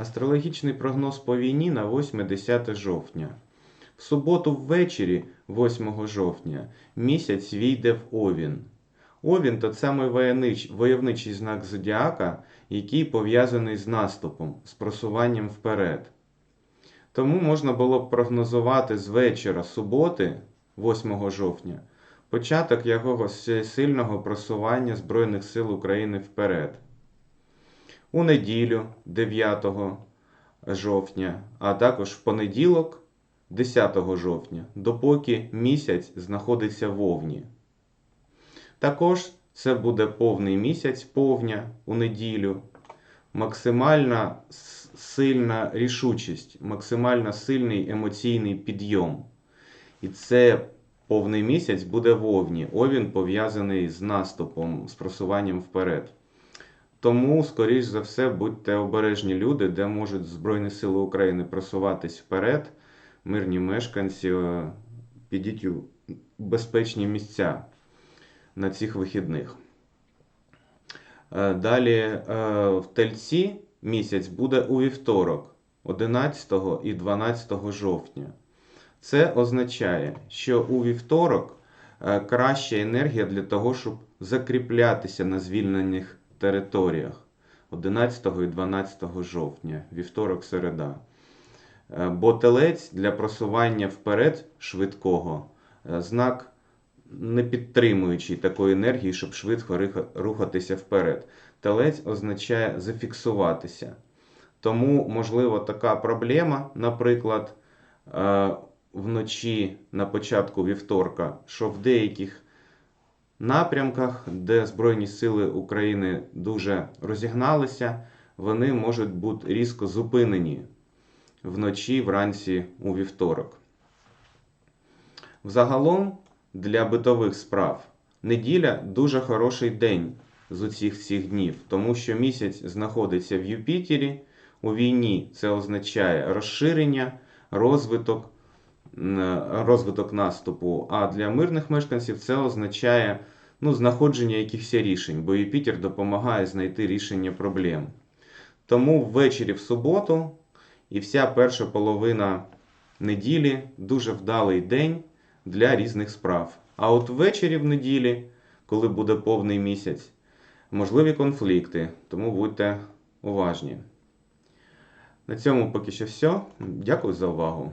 Астрологічний прогноз по війні на 8-10 жовтня. В суботу ввечері, 8 жовтня, місяць війде в Овін. Овін то самий воєнич- войовничий знак зодіака, який пов'язаний з наступом, з просуванням вперед. Тому можна було б прогнозувати з вечора суботи, 8 жовтня, початок якогось сильного просування Збройних сил України вперед. У неділю 9 жовтня, а також в понеділок 10 жовтня, допоки місяць знаходиться в Овні. Також це буде повний місяць повня у неділю, максимальна сильна рішучість, максимально сильний емоційний підйом. І це повний місяць буде в Овні. Овін пов'язаний з наступом, з просуванням вперед. Тому, скоріш за все, будьте обережні люди, де можуть Збройні Сили України просуватись вперед. Мирні мешканці, е, підіть у безпечні місця на цих вихідних. Е, Далі е, в Тельці місяць буде у вівторок, 11 і 12 жовтня. Це означає, що у вівторок краща енергія для того, щоб закріплятися на звільнених територіях 11 і 12 жовтня, вівторок середа. Е, Бо телець для просування вперед швидкого е, знак не підтримуючий такої енергії, щоб швидко рухатися вперед. Телець означає зафіксуватися. Тому, можливо, така проблема, наприклад, е, вночі на початку вівторка, що в деяких напрямках, де Збройні Сили України дуже розігналися, вони можуть бути різко зупинені вночі, вранці у вівторок. Взагалом, для битових справ неділя дуже хороший день з усіх цих днів, тому що місяць знаходиться в Юпітері. У війні це означає розширення, розвиток, розвиток наступу. А для мирних мешканців це означає ну, знаходження якихось рішень, бо Юпітер допомагає знайти рішення проблем. Тому ввечері в суботу і вся перша половина неділі дуже вдалий день для різних справ. А от ввечері в неділі, коли буде повний місяць, можливі конфлікти, тому будьте уважні. На цьому поки що все. Дякую за увагу.